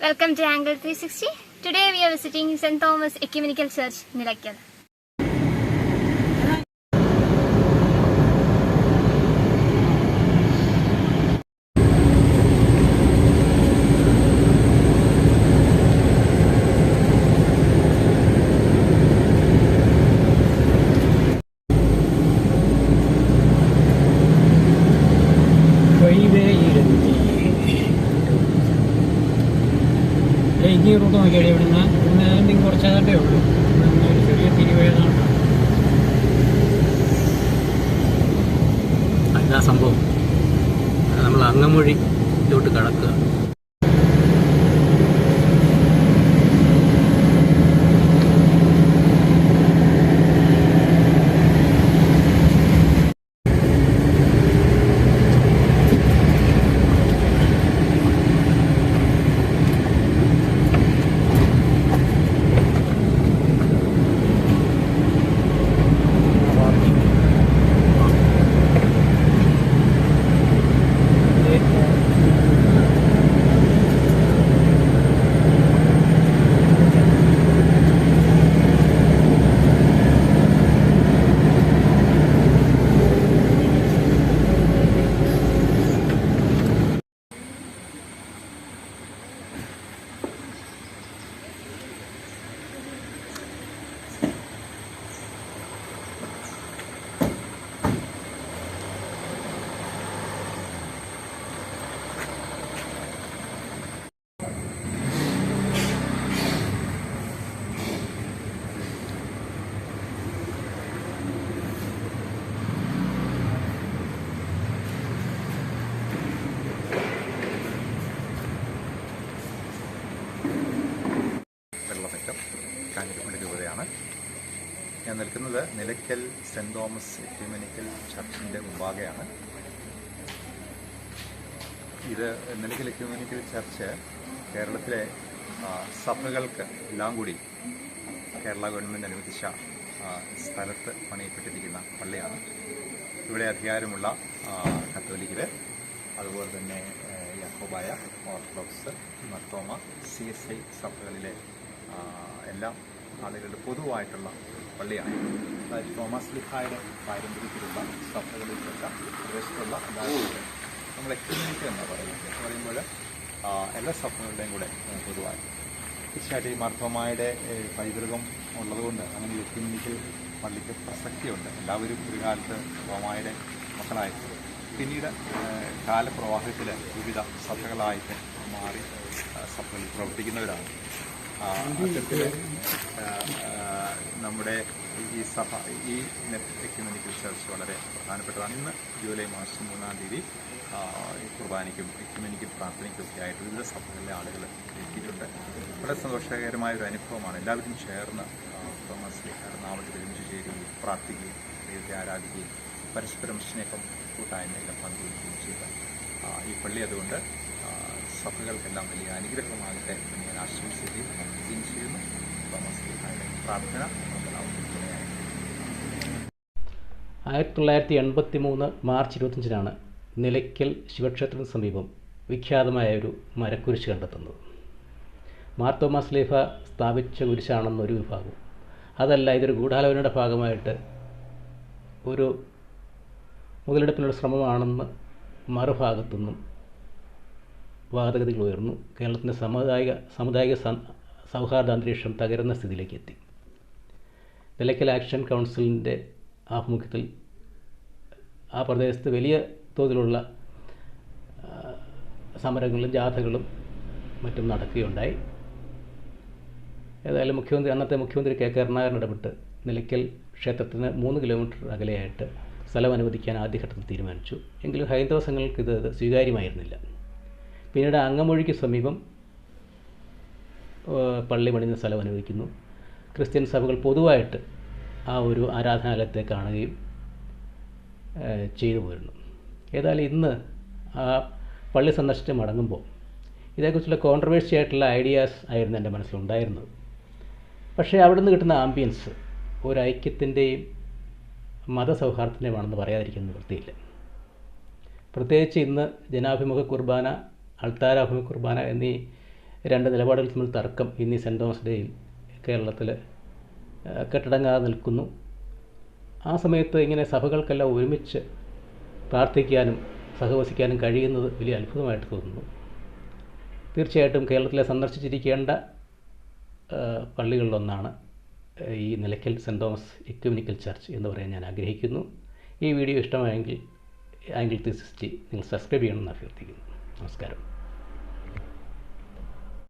Welcome to Angle 360. Today we are visiting St. Thomas Ecumenical Church, Nilakkal. ഇനി route നോക്കിയാൽ ഇവിടുന്ന് ഇവിടുന്ന് എന്തെങ്കിലും കുറച്ചതേ ഉള്ളൂ ചെറിയ തിരിവേതാണ് എന്താ സംഭവം. നമ്മൾ അങ്ങമൊഴി ഇതോട്ട് കടക്കുക. രൂപതയാണ് ഞാൻ നിൽക്കുന്നത് നിലയ്ക്കൽ സെന്റ് തോമസ് എക്യുമെനിക്കൽ ചർച്ചിന്റെ മുമ്പാകെയാണ്. ഇത് നിലയ്ക്കൽ എക്യുമെനിക്കൽ ചർച്ച് കേരളത്തിലെ സഭകൾക്ക് എല്ലാം കൂടി കേരള ഗവൺമെന്റ് അനുവദിച്ച സ്ഥലത്ത് പണിയപ്പെട്ടിരിക്കുന്ന പള്ളിയാണ്. ഇവിടെ അധികാരമുള്ള കത്തോലിക്കൽ അതുപോലെ തന്നെ യഹോബായ Orthodox Marthoma C S I സഭകളിലെ എല്ലാ ആളുകളുടെ പൊതുവായിട്ടുള്ള പള്ളിയാണ്. അതായത് തോമസ് ലിഹായുടെ പാരമ്പര്യത്തിലുള്ള സഭകളിൽപ്പെട്ട പ്രദേശത്തുള്ള എല്ലാവരും നമ്മൾ എക്സ്പീരിയൻസ് എന്ന് പറയുന്നത്. എന്ന് പറയുമ്പോൾ എല്ലാ സഭകളുടെയും കൂടെ പൊതുവായി തീർച്ചയായിട്ടും ഈ മാർത്തോമായുടെ പൈതൃകം ഉള്ളതുകൊണ്ട് അങ്ങനെ എക്യുമിനിക്കൽ പള്ളിക്ക് പ്രസക്തിയുണ്ട്. എല്ലാവരും ഒരു കാലത്ത് തോമായുടെ മക്കളായിട്ട്. പിന്നീട് കാലപ്രവാഹത്തിൽ വിവിധ സഭകളായിട്ട് മാറി സഭകളിൽ പ്രവർത്തിക്കുന്നവരാണ്. അത്തരത്തിൽ നമ്മുടെ ഈ സഭ ഈ എക്യുമെനിക്കൽ ചർച്ച് വളരെ പ്രധാനപ്പെട്ടതാണ്. ഇന്ന് ജൂലൈ മാസം മൂന്നാം തീയതി കുർബാനയ്ക്കും എക്യുമെനിക്കൽ പ്രാർത്ഥനയ്ക്കും ഒക്കെ ആയിട്ട് വിവിധ സഭകളിലെ ആളുകൾ എത്തിയിട്ടുണ്ട്. വളരെ സന്തോഷകരമായ ഒരു അനുഭവമാണ്. എല്ലാവരും ചേർന്ന് തോമസ് നാമത്തിൽ ഒരുമിച്ച് ചേരുകയും പ്രാർത്ഥിക്കുകയും ദൈവത്തെ ആരാധിക്കുകയും പരസ്പരം സ്നേഹം കൂട്ടായ്മയിലും പങ്കുവയ്ക്കുകയും ചെയ്ത ഈ പള്ളി അതുകൊണ്ട് സഭകൾക്കെല്ലാം വലിയ അനുഗ്രഹമാകട്ടെ എന്ന് ഞാൻ ആശംസിക്കുകയും ചെയ്യുന്നു. പ്രാർത്ഥന ആയിരത്തി തൊള്ളായിരത്തി എൺപത്തി മൂന്ന് മാർച്ച് ഇരുപത്തഞ്ചിനാണ് നിലയ്ക്കൽ ശിവക്ഷേത്രത്തിന് സമീപം വിഖ്യാതമായ ഒരു മരക്കുരിശ് കണ്ടെത്തുന്നത്. മാർത്തോമാ സ്ലീഫ സ്ഥാപിച്ച കുരിശാണെന്നൊരു വിഭാഗം. അതല്ല ഇതൊരു ഗൂഢാലോചനയുടെ ഭാഗമായിട്ട് ഒരു മുതലെടുപ്പിനുള്ള ശ്രമമാണെന്ന് മറുഭാഗത്തുനിന്നും വാദഗതികൾ ഉയർന്നു. കേരളത്തിന്റെ സമുദായിക സമുദായിക സൗഹാർദ്ദ അന്തരീക്ഷം തകരുന്ന സ്ഥിതിയിലേക്ക് എത്തി. നിലയ്ക്കൽ ആക്ഷൻ കൗൺസിലിന്റെ ആഭിമുഖ്യത്തിൽ ആ പ്രദേശത്ത് വലിയ തോതിലുള്ള സമരങ്ങളും ജാഥകളും മറ്റും നടക്കുകയുണ്ടായി. ഏതായാലും മുഖ്യമന്ത്രി അന്നത്തെ മുഖ്യമന്ത്രി കെ. കരുണാകരൻ ഇടപെട്ട് നിലയ്ക്കൽ ക്ഷേത്രത്തിന് മൂന്ന് കിലോമീറ്റർ അകലെയായിട്ട് സ്ഥലം അനുവദിക്കാൻ ആദ്യഘട്ടത്തിൽ തീരുമാനിച്ചു. എങ്കിലും ഹൈന്ദവ സംഘങ്ങൾക്ക് ഇത് സ്വീകാര്യമായിരുന്നില്ല. പിന്നീട് അങ്ങമൊഴിക്ക് സമീപം പള്ളി പണിയുന്ന സ്ഥലം അനുവദിക്കുന്നു ക്രിസ്ത്യൻ സഭകൾ പൊതുവായിട്ട് ആ ഒരു ആരാധനാലയത്തെ കാണുകയും ചെയ്തു പോരുന്നു. ഏതായാലും ഇന്ന് ആ പള്ളി സന്ദർശിച്ച് മടങ്ങുമ്പോൾ ഇതേക്കുറിച്ചുള്ള കോൺട്രവേഴ്സി ആയിട്ടുള്ള ഐഡിയാസ് ആയിരുന്നു എന്റെ മനസ്സിലുണ്ടായിരുന്നത്. പക്ഷേ അവിടെ നിന്ന് കിട്ടുന്ന ആംബിയൻസ് ഒരു ഐക്യത്തിന്റെയും മതസൗഹാർദ്ദത്തിന്റെയുമാണെന്ന് പറയാതിരിക്കുന്ന വൃത്തിയില്ല പ്രത്യേകിച്ച് ഇന്ന് ജനാഭിമുഖ കുർബാന അൾത്താരാഭിമുഖ കുർബാന എന്നീ രണ്ട് നിലപാടുകൾ തമ്മിൽ തർക്കം ഇന്ന് സെന്റ് തോമസ് ഡേയിൽ കേരളത്തിൽ കെട്ടിടങ്ങാതെ നിൽക്കുന്നു. ആ സമയത്ത് ഇങ്ങനെ സഭകൾക്കെല്ലാം ഒരുമിച്ച് പ്രാർത്ഥിക്കാനും സഹവസിക്കാനും കഴിയുന്നത് വലിയ അത്ഭുതമായിട്ട് തോന്നുന്നു. തീർച്ചയായിട്ടും കേരളത്തിലെ സന്ദർശിച്ചിരിക്കേണ്ട പള്ളികളിലൊന്നാണ് ഈ Nilakkal saint Thomas ecumenical church എന്ന് പറയാൻ ഞാൻ ആഗ്രഹിക്കുന്നു. ഈ വീഡിയോ ഇഷ്ടമായെങ്കിൽ ആംഗിൾ ത്രീ നിങ്ങൾ സബ്സ്ക്രൈബ് ചെയ്യണമെന്ന് അഭ്യർത്ഥിക്കുന്നു. നമസ്കാരം.